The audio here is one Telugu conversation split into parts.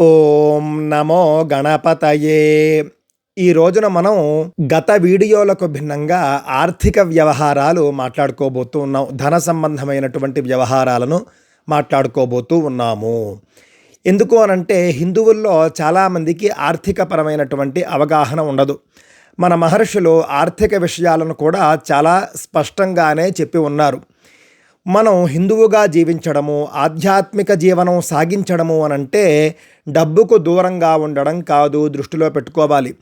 ఓం నమో గణపతయే. ఈ రోజున మనం గత వీడియోలకు భిన్నంగా ఆర్థిక వ్యవహారాలు మాట్లాడుకోబోతూ ఉన్నాం. ధన సంబంధమైనటువంటి వ్యవహారాలను మాట్లాడుకోబోతూ ఉన్నాము. ఎందుకు అనంటే హిందువుల్లో చాలామందికి ఆర్థికపరమైనటువంటి అవగాహన ఉండదు. మన మహర్షులు ఆర్థిక విషయాలను కూడా చాలా స్పష్టంగానే చెప్పి ఉన్నారు. మనం హిందువుగా జీవించడము ఆధ్యాత్మిక జీవనం సాగించడము అనంటే డబ్బుకు దూరంగా ఉండడం కాదు దృష్టిలో పెట్టుకోవాలి.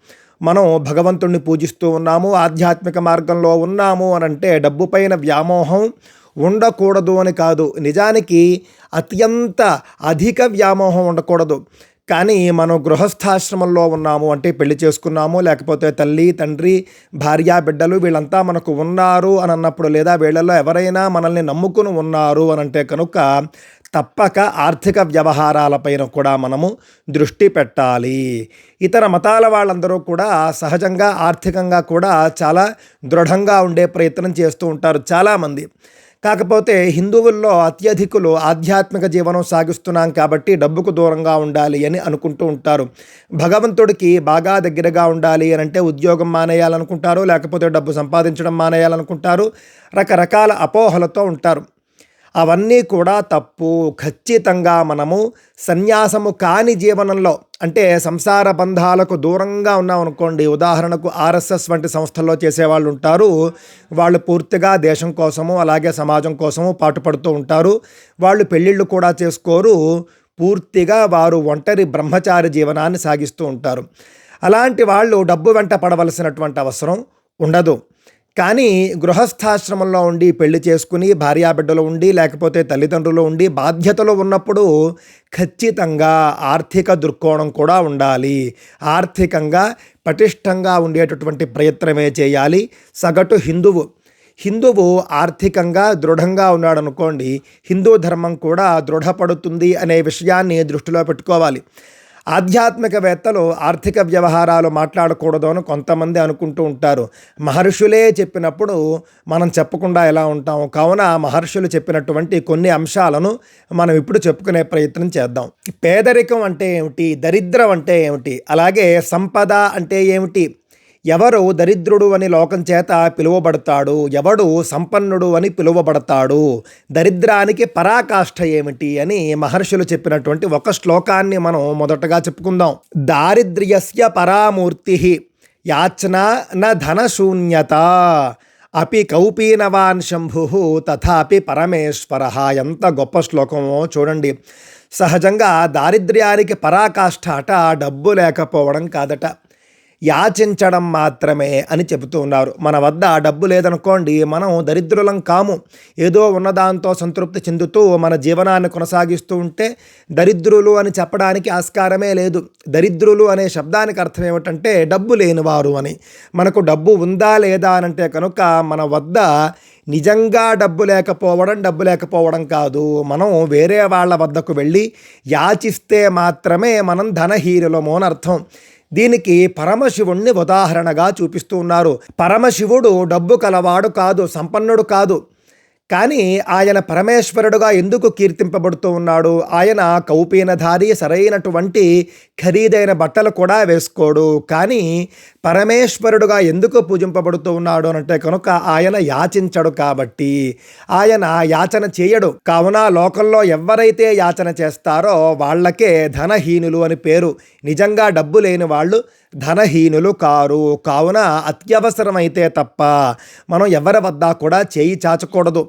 మనం భగవంతుణ్ణి పూజిస్తూ ఉన్నాము ఆధ్యాత్మిక మార్గంలో ఉన్నాము అనంటే డబ్బు పైన వ్యామోహం ఉండకూడదు అని కాదు. నిజానికి అత్యంత అధిక వ్యామోహం ఉండకూడదు. కానీ మనం గృహస్థాశ్రమంలో ఉన్నాము అంటే పెళ్ళి చేసుకున్నాము లేకపోతే తల్లి తండ్రి భార్య బిడ్డలు వీళ్ళంతా మనకు ఉన్నారు అని అన్నప్పుడు లేదా వీళ్ళల్లో ఎవరైనా మనల్ని నమ్ముకుని ఉన్నారు అని అంటే కనుక తప్పక ఆర్థిక వ్యవహారాలపైన కూడా మనము దృష్టి పెట్టాలి. ఇతర మతాల వాళ్ళందరూ కూడా సహజంగా ఆర్థికంగా కూడా చాలా దృఢంగా ఉండే ప్రయత్నం చేస్తూ ఉంటారు చాలామంది. కాకపోతే హిందువుల్లో అత్యధికులు ఆధ్యాత్మిక జీవనం సాగిస్తున్నాం కాబట్టి డబ్బుకు దూరంగా ఉండాలి అని అనుకుంటూ ఉంటారు. భగవంతుడికి బాగా దగ్గరగా ఉండాలి అని అంటే ఉద్యోగం మానేయాలనుకుంటారు లేకపోతే డబ్బు సంపాదించడం మానేయాలనుకుంటారు రకరకాల అపోహలతో ఉంటారు. అవన్నీ కూడా తప్పు. ఖచ్చితంగా మనము సన్యాసము కాని జీవనంలో అంటే సంసార బంధాలకు దూరంగా ఉన్నాం అనుకోండి ఉదాహరణకు ఆర్ఎస్ఎస్ వంటి సంస్థల్లో చేసేవాళ్ళు ఉంటారు వాళ్ళు పూర్తిగా దేశం కోసము అలాగే సమాజం కోసము పాటుపడుతూ ఉంటారు. వాళ్ళు పెళ్ళిళ్ళు కూడా చేసుకోరు. పూర్తిగా వారు ఒంటరి బ్రహ్మచారి జీవనాన్ని సాగిస్తూ ఉంటారు. అలాంటి వాళ్ళు డబ్బు వెంట పడవలసినటువంటి అవసరం ఉండదు. కానీ గృహస్థాశ్రమంలో ఉండి పెళ్ళి చేసుకుని భార్యాబిడ్డలు ఉండి లేకపోతే తల్లిదండ్రులు ఉండి బాధ్యతలు ఉన్నప్పుడు ఖచ్చితంగా ఆర్థిక దృక్కోణం కూడా ఉండాలి. ఆర్థికంగా పటిష్టంగా ఉండేటటువంటి ప్రయత్నమే చేయాలి. సగటు హిందువు. హిందువు ఆర్థికంగా దృఢంగా ఉన్నాడు అనుకోండి హిందూ ధర్మం కూడా దృఢపడుతుంది అనే విషయాన్ని దృష్టిలో పెట్టుకోవాలి. ఆధ్యాత్మికవేత్తలు ఆర్థిక వ్యవహారాలు మాట్లాడకూడదు అని కొంతమంది అనుకుంటూ ఉంటారు. మహర్షులే చెప్పినప్పుడు మనం చెప్పకుండా ఎలా ఉంటాం కావున మహర్షులు చెప్పినటువంటి కొన్ని అంశాలను మనం ఇప్పుడు చెప్పుకునే ప్రయత్నం చేద్దాం. పేదరికం అంటే ఏమిటి? దరిద్రం అంటే ఏమిటి? అలాగే సంపద అంటే ఏమిటి? ఎవరు దరిద్రుడు అని లోకం చేత పిలువబడతాడు? ఎవడు సంపన్నుడు అని పిలువబడతాడు? దరిద్రానికి పరాకాష్ఠ ఏమిటి అని మహర్షులు చెప్పినటువంటి ఒక శ్లోకాన్ని మనం మొదటగా చెప్పుకుందాం. దారిద్ర్యస్య పరామూర్తి యాచన న ధనశూన్యత అపి కౌపీనవాన్ శంభు తథాపి పరమేశ్వర ఎంత గొప్ప శ్లోకమో చూడండి. సహజంగా దారిద్ర్యానికి పరాకాష్ఠ అట డబ్బు లేకపోవడం కాదట. యాచించడం మాత్రమే అని చెబుతూ ఉన్నారు. మన వద్ద డబ్బు లేదనుకోండి మనం దరిద్రులం కాము. ఏదో ఉన్నదాంతో సంతృప్తి చెందుతూ మన జీవనాన్ని కొనసాగిస్తూ ఉంటే దరిద్రులు అని చెప్పడానికి ఆస్కారమే లేదు. దరిద్రులు అనే శబ్దానికి అర్థం ఏమిటంటే డబ్బు లేనివారు అని. మనకు డబ్బు ఉందా లేదా అని అంటే కనుక మన వద్ద నిజంగా డబ్బు లేకపోవడం డబ్బు లేకపోవడం కాదు. మనం వేరే వాళ్ళ వద్దకు వెళ్ళి యాచిస్తే మాత్రమే మనం ధనహీనులము అని అర్థం. దీనికి పరమశివుణ్ణి ఉదాహరణగా చూపిస్తూ ఉన్నారు. పరమశివుడు డబ్బు కలవాడు కాదు సంపన్నుడు కాదు. కానీ ఆయన పరమేశ్వరుడుగా ఎందుకు కీర్తింపబడుతూ ఉన్నాడు? ఆయన కౌపీనధారి సరైనటువంటి ఖరీదైన బట్టలు కూడా వేసుకోడు. కానీ పరమేశ్వరుడుగా ఎందుకు పూజింపబడుతూ ఉన్నాడు అంటే కనుక ఆయన యాచించడు కాబట్టి. ఆయన యాచన చేయడు. కావున లోకంలో ఎవరైతే యాచన చేస్తారో వాళ్ళకే ధనహీనులు అని పేరు. నిజంగా డబ్బు లేని వాళ్ళు ధనహీనులు కారు. కావున అత్యవసరమైతే తప్ప మనం ఎవరి వద్ద కూడా చేయి చాచకూడదు.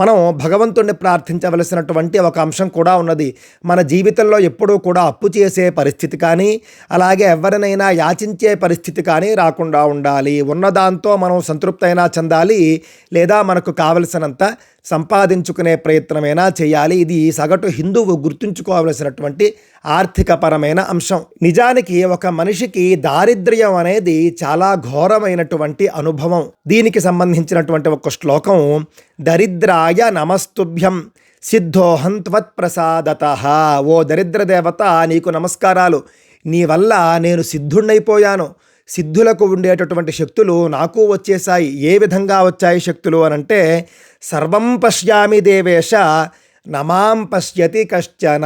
మనం భగవంతుణ్ణి ప్రార్థించవలసినటువంటి ఒక అంశం కూడా ఉన్నది. మన జీవితంలో ఎప్పుడూ కూడా అప్పు చేసే పరిస్థితి కానీ అలాగే ఎవరినైనా యాచించే పరిస్థితి కానీ రాకుండా ఉండాలి. ఉన్నదాంతో మనం సంతృప్తైనా చెందాలి లేదా మనకు కావలసినంత సంపాదించుకునే ప్రయత్నమైనా చేయాలి. ఇది సగటు హిందువు గుర్తుంచుకోవలసినటువంటి ఆర్థికపరమైన అంశం. నిజానికి ఒక మనిషికి దారిద్ర్యం అనేది చాలా ఘోరమైనటువంటి అనుభవం. దీనికి సంబంధించినటువంటి ఒక శ్లోకం దరిద్రాయ నమస్తుభ్యం. సిద్ధోహం త్వత్ప్రసాదత ఓ దరిద్ర దేవత నీకు నమస్కారాలు. నీ వల్ల నేను సిద్ధుణ్ణైపోయాను. సిద్ధులకు ఉండేటటువంటి శక్తులు నాకు వచ్చేసాయి ఏ విధంగా వచ్చాయి శక్తులు అనంటే సర్వం పశ్యామి దేవేశ నమాం పశ్యతి కశ్చన.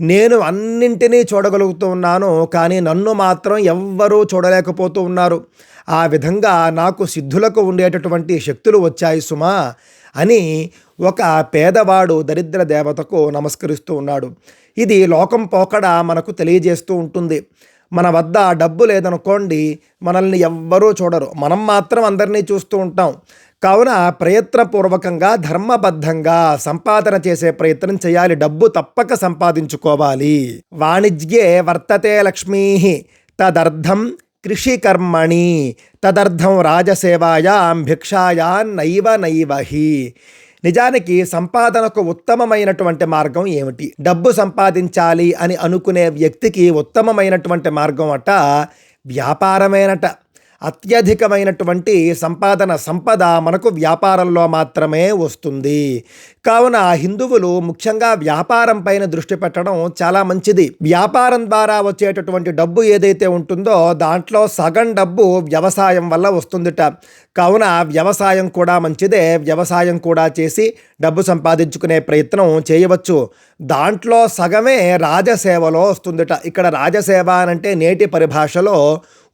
నేను అన్నింటినీ చూడగలుగుతూ ఉన్నాను కానీ నన్ను మాత్రం ఎవ్వరూ చూడలేకపోతూ ఉన్నారు. ఆ విధంగా నాకు సిద్ధులకు ఉండేటటువంటి శక్తులు వచ్చాయి సుమా. అని ఒక పేదవాడు దరిద్ర దేవతకు నమస్కరిస్తూ ఉన్నాడు. ఇది లోకం పోకడ మనకు తెలియజేస్తూ ఉంటుంది. మన వద్ద డబ్బు లేదనుకోండి మనల్ని ఎవ్వరూ చూడరు. మనం మాత్రం అందరినీ చూస్తూ ఉంటాం. కావున ప్రయత్నపూర్వకంగా ధర్మబద్ధంగా సంపాదన చేసే ప్రయత్నం చేయాలి. డబ్బు తప్పక సంపాదించుకోవాలి. వాణిజ్యే వర్తతే లక్ష్మీ తదర్థం కృషికర్మణి తదర్థం రాజసేవాయాం భిక్షాయా నైవ నైవహి నిజానికి సంపాదనకు ఉత్తమమైనటువంటి మార్గం ఏమిటి? డబ్బు సంపాదించాలి అని అనుకునే వ్యక్తికి ఉత్తమమైనటువంటి మార్గం అట వ్యాపారమేనట. అత్యధికమైనటువంటి సంపాదన సంపద మనకు వ్యాపారంలో మాత్రమే వస్తుంది. కావున హిందువులు ముఖ్యంగా వ్యాపారం పైన దృష్టి పెట్టడం చాలా మంచిది. వ్యాపారం ద్వారా వచ్చేటటువంటి డబ్బు ఏదైతే ఉంటుందో దాంట్లో సగం డబ్బు వ్యవసాయం వల్ల వస్తుందిట. కావున వ్యవసాయం కూడా మంచిదే. వ్యవసాయం కూడా చేసి డబ్బు సంపాదించుకునే ప్రయత్నం చేయవచ్చు. దాంట్లో సగమే రాజసేవలో వస్తుందిట. ఇక్కడ రాజసేవ అంటే నేటి పరిభాషలో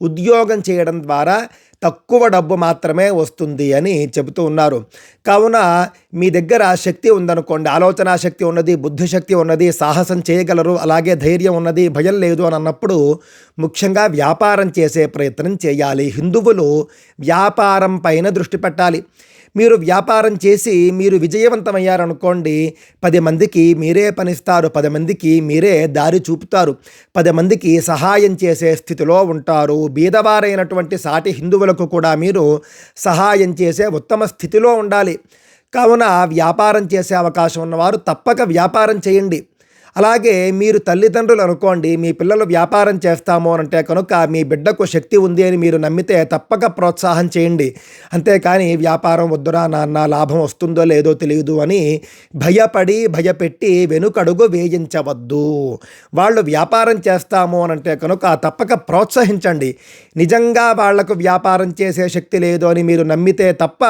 ఉద్యోగం చేయడం ద్వారా తక్కువ డబ్బు మాత్రమే వస్తుంది అని చెబుతూ ఉన్నారు. కావున మీ దగ్గర శక్తి ఉందనుకోండి ఆలోచన శక్తి ఉన్నది బుద్ధిశక్తి ఉన్నది సాహసం చేయగలరు అలాగే ధైర్యం ఉన్నది భయం లేదు అని అన్నప్పుడు ముఖ్యంగా వ్యాపారం చేసే ప్రయత్నం చేయాలి. హిందువులు వ్యాపారం పైన దృష్టి పెట్టాలి. మీరు వ్యాపారం చేసి మీరు విజయవంతమయ్యారనుకోండి పది మందికి మీరే పనిస్తారు పది మందికి మీరే దారి చూపుతారు పది మందికి సహాయం చేసే స్థితిలో ఉంటారు. బీదవారైనటువంటి సాటి హిందువులకు కూడా మీరు సహాయం చేసే ఉత్తమ స్థితిలో ఉండాలి. కావున వ్యాపారం చేసే అవకాశం ఉన్నవారు తప్పక వ్యాపారం చేయండి. అలాగే మీరు తల్లిదండ్రులు అనుకోండి మీ పిల్లలు వ్యాపారం చేస్తాము అని అంటే కనుక మీ బిడ్డకు శక్తి ఉంది అని మీరు నమ్మితే తప్పక ప్రోత్సాహం చేయండి. అంతేకాని వ్యాపారం వద్దురా నాన్న లాభం వస్తుందో లేదో తెలియదు అని భయపడి భయపెట్టి వెనుకడుగు వేయించవద్దు. వాళ్ళు వ్యాపారం చేస్తాము అని అంటే కనుక తప్పక ప్రోత్సహించండి. నిజంగా వాళ్ళకు వ్యాపారం చేసే శక్తి లేదు అని మీరు నమ్మితే తప్ప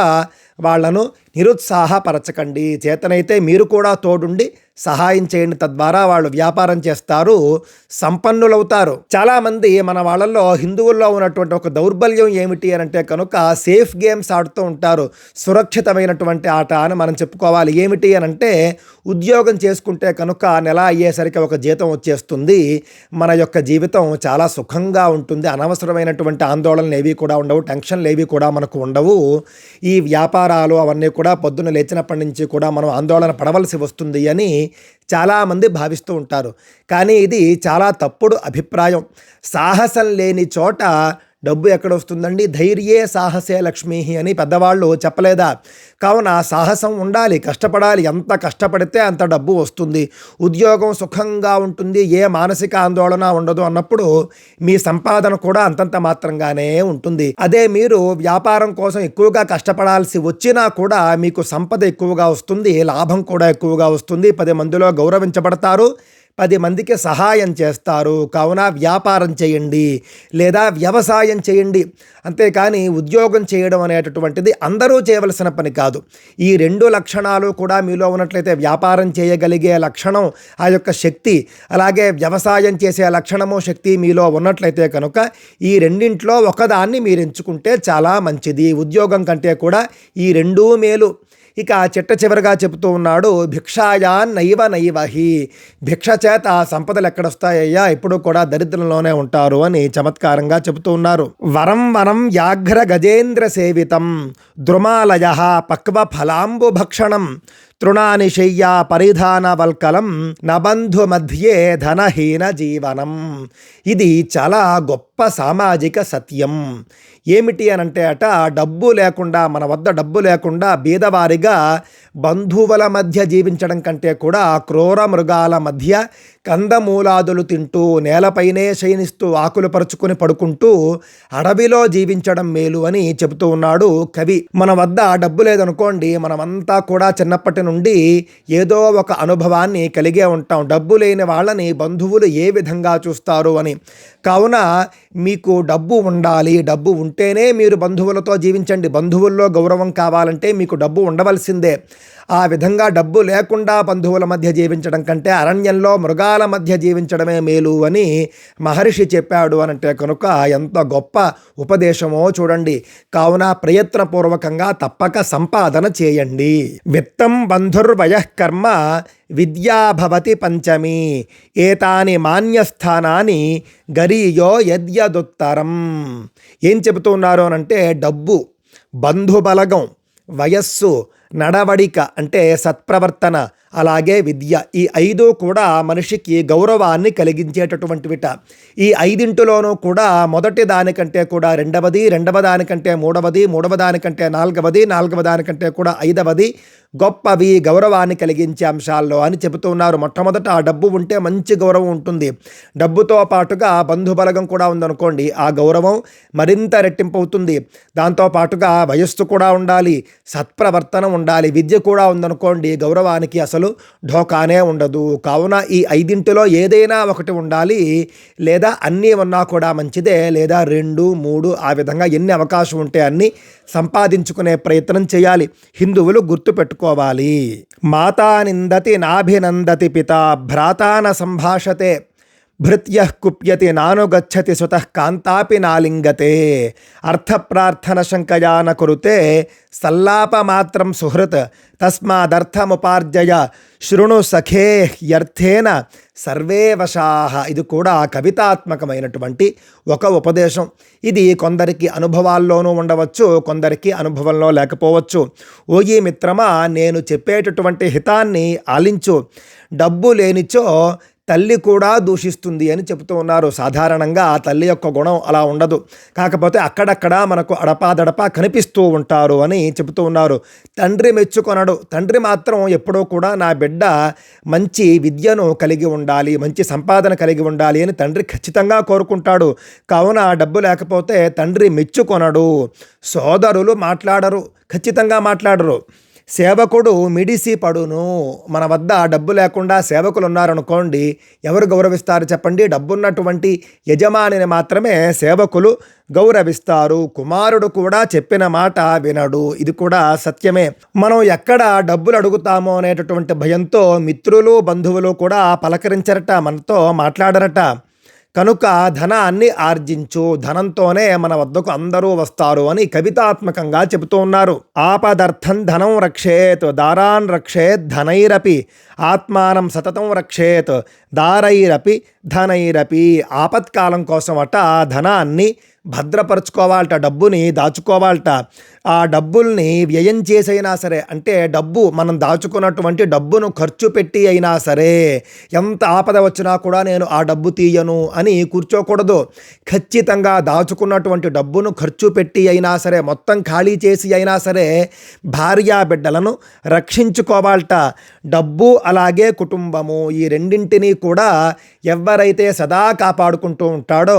వాళ్ళను నిరుత్సాహపరచకండి. చేతనైతే మీరు కూడా తోడుండి సహాయం చేయండి. తద్వారా వాళ్ళు వ్యాపారం చేస్తారు సంపన్నులవుతారు. చాలామంది మన వాళ్ళల్లో హిందువుల్లో ఉన్నటువంటి ఒక దౌర్బల్యం ఏమిటి అని అంటే కనుక సేఫ్ గేమ్స్ ఆడుతూ ఉంటారు. సురక్షితమైనటువంటి ఆట అని మనం చెప్పుకోవాలి. ఏమిటి అని అంటే ఉద్యోగం చేసుకుంటే కనుక నెల అయ్యేసరికి ఒక జీతం వచ్చేస్తుంది. మన యొక్క జీవితం చాలా సుఖంగా ఉంటుంది. అనవసరమైనటువంటి ఆందోళనలు ఏవి కూడా ఉండవు. టెన్షన్లు ఏవి కూడా మనకు ఉండవు. ఈ వ్యాపారాలు అవన్నీ కూడా పొద్దున్న లేచినప్పటి నుంచి కూడా మనం ఆందోళన పడవలసి వస్తుంది అని చాలామంది భావిస్తూ ఉంటారు. కానీ ఇది చాలా తప్పుడు అభిప్రాయం. సాహసం లేని చోట డబ్బు ఎక్కడ వస్తుందండి ధైర్యే సాహసే లక్ష్మీ అని పెద్దవాళ్ళు చెప్పలేదా? కావున సాహసం ఉండాలి కష్టపడాలి. ఎంత కష్టపడితే అంత డబ్బు వస్తుంది. ఉద్యోగం సుఖంగా ఉంటుంది ఏ మానసిక ఆందోళన ఉండదు అన్నప్పుడు మీ సంపాదన కూడా అంతంత మాత్రంగానే ఉంటుంది. అదే మీరు వ్యాపారం కోసం ఎక్కువగా కష్టపడాల్సి వచ్చినా కూడా మీకు సంపద ఎక్కువగా వస్తుంది లాభం కూడా ఎక్కువగా వస్తుంది. పది మందిలో గౌరవించబడతారు. పది మందికి సహాయం చేస్తారు. కావున వ్యాపారం చేయండి లేదా వ్యవసాయం చేయండి. అంతేకాని ఉద్యోగం చేయడం అనేటటువంటిది అందరూ చేయవలసిన పని కాదు. ఈ రెండు లక్షణాలు కూడా మీలో ఉన్నట్లయితే వ్యాపారం చేయగలిగే లక్షణం ఆ యొక్క శక్తి అలాగే వ్యవసాయం చేసే లక్షణము శక్తి మీలో ఉన్నట్లయితే కనుక ఈ రెండింట్లో ఒకదాన్ని మీరు ఎంచుకుంటే చాలా మంచిది. ఉద్యోగం కంటే కూడా ఈ రెండూ మేలు. ఇక చిట్ట చివరిగా చెబుతూ ఉన్నాడు భిక్షాయా నైవ నైవహి. భిక్ష చేత సంపదలు ఎక్కడొస్తాయ్యా? ఎప్పుడు కూడా దరిద్రంలోనే ఉంటారు అని చమత్కారంగా చెబుతూ ఉన్నారు. వరం వనం వ్యాఘ్ర గజేంద్ర సేవితం. ద్రుమాలయ పక్వ ఫలాంబు భక్షణం. తృణాని శయ్యా పరిధాన వల్కలం. నబంధు మధ్యే ధనహీన జీవనం. ఇది చాలా గొప్ప సామాజిక సత్యం. ఏమిటి అని అంటే అట డబ్బు లేకుండా మన వద్ద డబ్బు లేకుండా బీదవారిగా బంధువుల మధ్య జీవించడం కంటే కూడా క్రూర మృగాల మధ్య కందమూలాదులు తింటూ నేలపైనే శయనిస్తూ ఆకులు పరుచుకొని పడుకుంటూ అడవిలో జీవించడం మేలు అని చెబుతూ ఉన్నాడు కవి. మన వద్ద డబ్బు లేదనుకోండి మనమంతా కూడా చిన్నప్పటి నుండి ఏదో ఒక అనుభవాన్ని కలిగే ఉంటాం. డబ్బు లేని వాళ్ళని బంధువులు ఏ విధంగా చూస్తారు అని. కావున మీకు డబ్బు ఉండాలి. డబ్బు ఉంటేనే మీరు బంధువులతో జీవించండి. బంధువుల్లో గౌరవం కావాలంటే మీకు డబ్బు ఉండవలసిందే. ఆ విధంగా డబ్బు లేకుండా బంధువుల మధ్య జీవించడం కంటే అరణ్యంలో మృగాల మధ్య జీవించడమే మేలు అని మహర్షి చెప్పాడు అనంటే కనుక ఎంత గొప్ప ఉపదేశమో చూడండి. కావున ప్రయత్నపూర్వకంగా తప్పక సంపాదన చేయండి. విత్తం బంధుర్వయఃకర్మ విద్యాభవతి పంచమి ఏతాని మాన్యస్థానాన్ని గరీయో యద్యదుత్తరం. ఏం చెబుతున్నారు అనంటే డబ్బు బంధుబలగం వయస్సు నడవడిక అంటే సత్ప్రవర్తన అలాగే విద్య. ఈ ఐదు కూడా మనిషికి గౌరవాన్ని కలిగించేటటువంటివిట. ఈ ఐదింటిలోనూ కూడా మొదటి దానికంటే కూడా రెండవది రెండవ దానికంటే మూడవది మూడవ దానికంటే నాలుగవది నాలుగవ దానికంటే కూడా ఐదవది గొప్పవి గౌరవాన్ని కలిగించే అంశాల్లో అని చెబుతున్నారు మొట్టమొదట ఆ డబ్బు ఉంటే మంచి గౌరవం ఉంటుంది. డబ్బుతో పాటుగా బంధుబలగం కూడా ఉందనుకోండి ఆ గౌరవం మరింత రెట్టింపు అవుతుంది. దాంతో పాటుగా వయస్సు కూడా ఉండాలి సత్ప్రవర్తన ఉండాలి విద్య కూడా ఉందనుకోండి గౌరవానికి అసలు ఢోకానే ఉండదు. కావున ఈ ఐదింటిలో ఏదైనా ఒకటి ఉండాలి. లేదా అన్నీ ఉన్నా కూడా మంచిదే. లేదా రెండు మూడు ఆ విధంగా ఎన్ని అవకాశం ఉంటే అన్ని సంపాదించుకునే ప్రయత్నం చేయాలి. హిందువులు గుర్తుపెట్టుకోవాలి మాతా నిందతి నాభినందతి పిత భ్రాతాన సంభాషతే. భృత్య కుప్యతి నానుగచ్చతి సుతః కాంతాపి నాలింగతే అర్థప్రార్థన శంకయాన కురుతే సల్లాపమాత్రం సుహృత్ తస్మాదర్థముపార్జయ శృణు సఖే హ్యర్థేన సర్వే వశాహ ఇది కూడా కవితాత్మకమైనటువంటి ఒక ఉపదేశం ఇది కొందరికి అనుభవాల్లోనూ ఉండవచ్చు కొందరికి అనుభవంలో లేకపోవచ్చు ఓయి మిత్రమా నేను చెప్పేటటువంటి హితాన్ని ఆలించు డబ్బు లేనిచో తల్లి కూడా దూషిస్తుంది అని చెబుతూ ఉన్నారు. సాధారణంగా ఆ తల్లి యొక్క గుణం అలా ఉండదు. కాకపోతే అక్కడక్కడ మనకు అడపాదడపా కనిపిస్తూ ఉంటారు అని చెబుతూ ఉన్నారు. తండ్రి మెచ్చుకొనడు. తండ్రి మాత్రం ఎప్పుడూ కూడా నా బిడ్డ మంచి విద్యను కలిగి ఉండాలి మంచి సంపాదన కలిగి ఉండాలి అని తండ్రి ఖచ్చితంగా కోరుకుంటాడు. కావున డబ్బు లేకపోతే తండ్రి మెచ్చుకొనడు. సోదరులు మాట్లాడరు. ఖచ్చితంగా మాట్లాడరు. సేవకుడు మిడిసి పడును. మన వద్ద డబ్బు లేకుండా సేవకులు ఉన్నారనుకోండి ఎవరు గౌరవిస్తారు చెప్పండి? డబ్బున్నటువంటి యజమానిని మాత్రమే సేవకులు గౌరవిస్తారు. కుమారుడు కూడా చెప్పిన మాట వినడు. ఇది కూడా సత్యమే. మనం ఎక్కడ డబ్బులు అడుగుతామో అనేటటువంటి భయంతో మిత్రులు బంధువులు కూడా పలకరించరట మనతో మాట్లాడరట. కనుక ధనాన్ని ఆర్జించు ధనంతోనే మన వద్దకు అందరూ వస్తారు అని కవితాత్మకంగా చెబుతూ ఉన్నారు. ఆపదర్థం ధనం రక్షేత్ దారాన్ రక్షేత్ ధనైరపి ఆత్మానం సతతం రక్షేత్ దారైరపి ధనైరపి. ఆపత్కాలం కోసం అట ధనాన్ని భద్రపరచుకోవాలట డబ్బుని దాచుకోవాలట. ఆ డబ్బుల్ని వ్యయం చేసైనా సరే అంటే డబ్బు మనం దాచుకున్నటువంటి డబ్బును ఖర్చు పెట్టి అయినా సరే ఎంత ఆపద వచ్చినా కూడా నేను ఆ డబ్బు తీయను అని కూర్చోకూడదు. ఖచ్చితంగా దాచుకున్నటువంటి డబ్బును ఖర్చు పెట్టి అయినా సరే మొత్తం ఖాళీ చేసి అయినా సరే భార్యా బిడ్డలను రక్షించుకోవాలట. డబ్బు అలాగే కుటుంబము ఈ రెండింటినీ కూడా ఎవరైతే సదా కాపాడుకుంటూ ఉంటాడో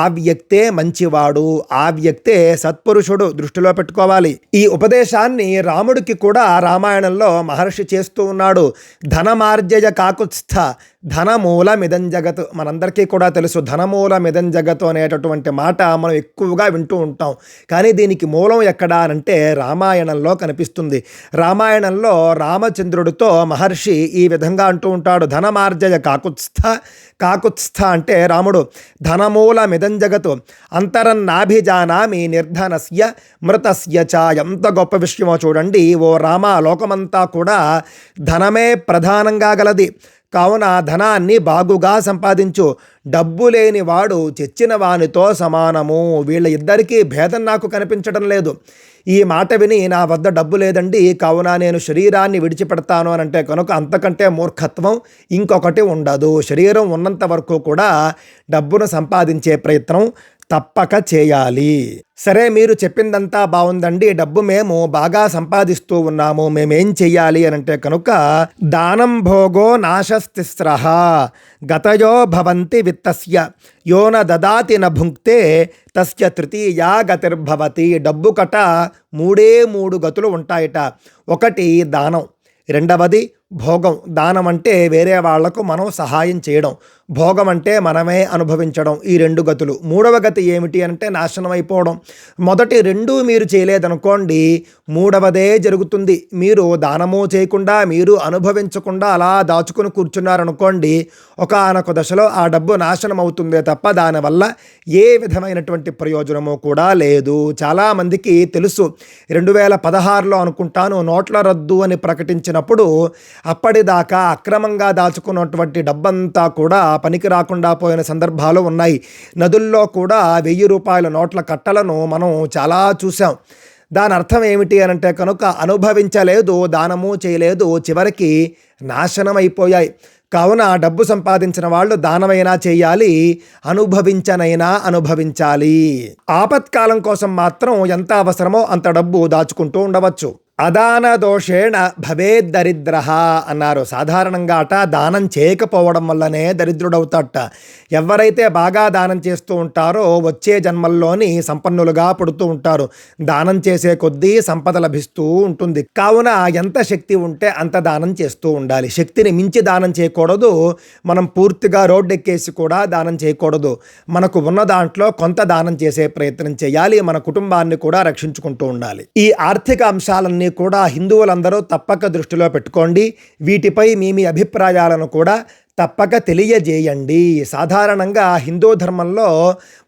ఆ వ్యక్తే మంచి మంచివాడు ఆ వ్యక్తే సత్పురుషుడు దృష్టిలో పెట్టుకోవాలి. ఈ ఉపదేశాన్ని రాముడికి కూడా రామాయణంలో మహర్షి చేస్తూ ఉన్నాడు. ధనమార్జయ కాకుత్స్థ. ధనమూల మిదం జగత్. మనందరికీ కూడా తెలుసు ధనమూల మిదం జగత్ అనేటటువంటి మాట మనం ఎక్కువగా వింటూ ఉంటాం. కానీ దీనికి మూలం ఎక్కడా అంటే రామాయణంలో కనిపిస్తుంది. రామాయణంలో రామచంద్రుడితో మహర్షి ఈ విధంగా అంటూ ఉంటాడు ధనమార్జయ కాకుత్స్థ కాకుత్స్థ అంటే రాముడు ధనమూల మిదం అంతరన్నాభిజానామి నిర్ధనస్య మృతస్య చ ఎంత గొప్ప విషయమో చూడండి. ఓ రామ లోకమంతా కూడా ధనమే ప్రధానంగా గలది. కావున ధనాన్ని బాగుగా సంపాదించు. డబ్బు లేని వాడు తెచ్చిన వానితో సమానము. వీళ్ళ ఇద్దరికీ భేదం నాకు కనిపించడం లేదు. ఈ మాట విని నా వద్ద డబ్బు లేదండి. కావున నేను శరీరాన్ని విడిచిపెడతాను అని అంటే కనుక అంతకంటే మూర్ఖత్వం ఇంకొకటి ఉండదు. శరీరం ఉన్నంత వరకు కూడా డబ్బును సంపాదించే ప్రయత్నం తప్పక చేయాలి. సరే మీరు చెప్పిందంతా బాగుందండి డబ్బు మేము బాగా సంపాదిస్తూ ఉన్నాము. మేమేం చెయ్యాలి అని అంటే కనుక దానం భోగో నాశస్తిస్ర గతయో భవంతి విత్తస్య. యోన దదాతి న భుంక్తే తస్య తృతీయా గతిర్భవతి. డబ్బు కట మూడే మూడు గతులు ఉంటాయట. ఒకటి దానం. రెండవది భోగం దానం అంటే వేరే వాళ్ళకు మనం సహాయం చేయడం. భోగం అంటే మనమే అనుభవించడం ఈ రెండు గతులు. మూడవ గతి ఏమిటి అంటే నాశనం అయిపోవడం మొదటి రెండు మీరు చేయలేదనుకోండి మూడవదే జరుగుతుంది. మీరు దానము చేయకుండా మీరు అనుభవించకుండా అలా దాచుకుని కూర్చున్నారనుకోండి ఒకనొక దశలో ఆ డబ్బు నాశనం అవుతుందే తప్ప దానివల్ల ఏ విధమైనటువంటి ప్రయోజనము కూడా లేదు. చాలామందికి తెలుసు రెండు వేల పదహారులో అనుకుంటాను నోట్ల రద్దు అని ప్రకటించినప్పుడు అప్పటిదాకా అక్రమంగా దాచుకున్నటువంటి డబ్బంతా కూడా పనికి రాకుండా పోయిన సందర్భాలు ఉన్నాయి. నదుల్లో కూడా వెయ్యి రూపాయల నోట్ల కట్టలను మనం చాలా చూసాం దాని అర్థం ఏమిటి అని అంటే కనుక అనుభవించలేదు దానము చేయలేదు చివరికి నాశనం అయిపోయాయి కావున డబ్బు సంపాదించిన వాళ్ళు దానమైనా చేయాలి అనుభవించనైనా అనుభవించాలి. ఆపత్కాలం కోసం మాత్రం ఎంత అవసరమో అంత డబ్బు దాచుకుంటూ ఉండవచ్చు. అదాన దోషేణ భవేద్ దరిద్ర అన్నారు. సాధారణంగా అట దానం చేయకపోవడం వల్లనే దరిద్రుడవుతాట ఎవరైతే బాగా దానం చేస్తూ ఉంటారో వచ్చే జన్మల్లోని సంపన్నులుగా పుడుతూ ఉంటారు. దానం చేసే కొద్దీ సంపద లభిస్తూ ఉంటుంది. కావున ఎంత శక్తి ఉంటే అంత దానం చేస్తూ ఉండాలి. శక్తిని మించి దానం చేయకూడదు. మనం పూర్తిగా రోడ్డెక్కేసి కూడా దానం చేయకూడదు. మనకు ఉన్న దాంట్లో కొంత దానం చేసే ప్రయత్నం చేయాలి. మన కుటుంబాన్ని కూడా రక్షించుకుంటూ ఉండాలి. ఈ ఆర్థిక అంశాలన్నీ కూడా హిందువులందరూ తప్పక దృష్టిలో పెట్టుకోండి. వీటిపై మీ మీ అభిప్రాయాలను కూడా తప్పక తెలియజేయండి. సాధారణంగా హిందూ ధర్మంలో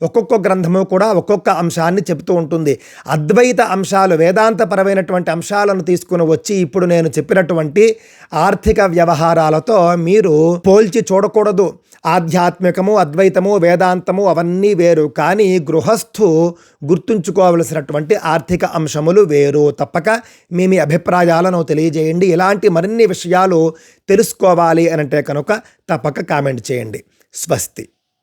ఒక్కొక్క గ్రంథము కూడా ఒక్కొక్క అంశాన్ని చెబుతూ ఉంటుంది. అద్వైత అంశాలు వేదాంతపరమైనటువంటి అంశాలను తీసుకుని వచ్చి ఇప్పుడు నేను చెప్పినటువంటి ఆర్థిక వ్యవహారాలతో మీరు పోల్చి చూడకూడదు. ఆధ్యాత్మికము అద్వైతము వేదాంతము అవన్నీ వేరు. కానీ గృహస్థు గుర్తుంచుకోవలసినటువంటి ఆర్థిక అంశములు వేరు. తప్పక మీ మీ అభిప్రాయాలను తెలియజేయండి. ఇలాంటి మరిన్ని విషయాలు తెలుసుకోవాలి అని అంటే కనుక తప్పక కామెంట్ చేయండి. స్వస్తి.